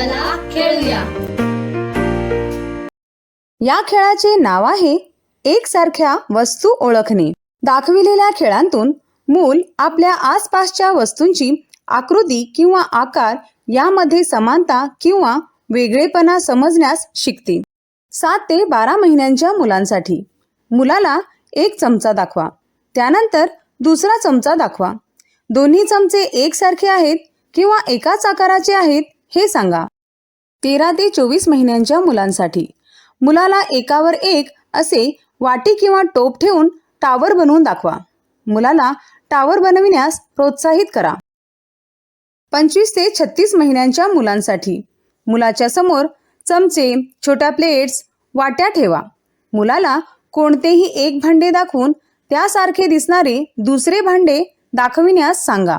चला खेळूया. या खेळाचे नाव आहे एकसारख्या वस्तू ओळखणे. दाखविलेल्या खेळांतून मूल आपल्या आसपासच्या वस्तूंची आकृती किंवा आकार यामध्ये समानता किंवा वेगळेपणा समजण्यास शिकते. सात ते बारा महिन्यांच्या मुलांसाठी. मुलाला एक चमचा दाखवा. त्यानंतर दुसरा चमचा दाखवा. दोन्ही चमचे एकसारखे आहेत किंवा एकाच आकाराचे आहेत? हे सांगा. तेरा ते चोवीस महिन्यांच्या मुलांसाठी. मुलाला एकावर एक असे वाटी किंवा टोप ठेवून टावर बनवून दाखवा. मुलाला टावर बनविण्यास प्रोत्साहित करा. पंचवीस ते छत्तीस महिन्यांच्या मुलांसाठी. मुलाच्या समोर चमचे छोट्या प्लेट्स वाट्या ठेवा. मुलाला कोणतेही एक भांडे दाखवून त्यासारखे दिसणारे दुसरे भांडे दाखविण्यास सांगा.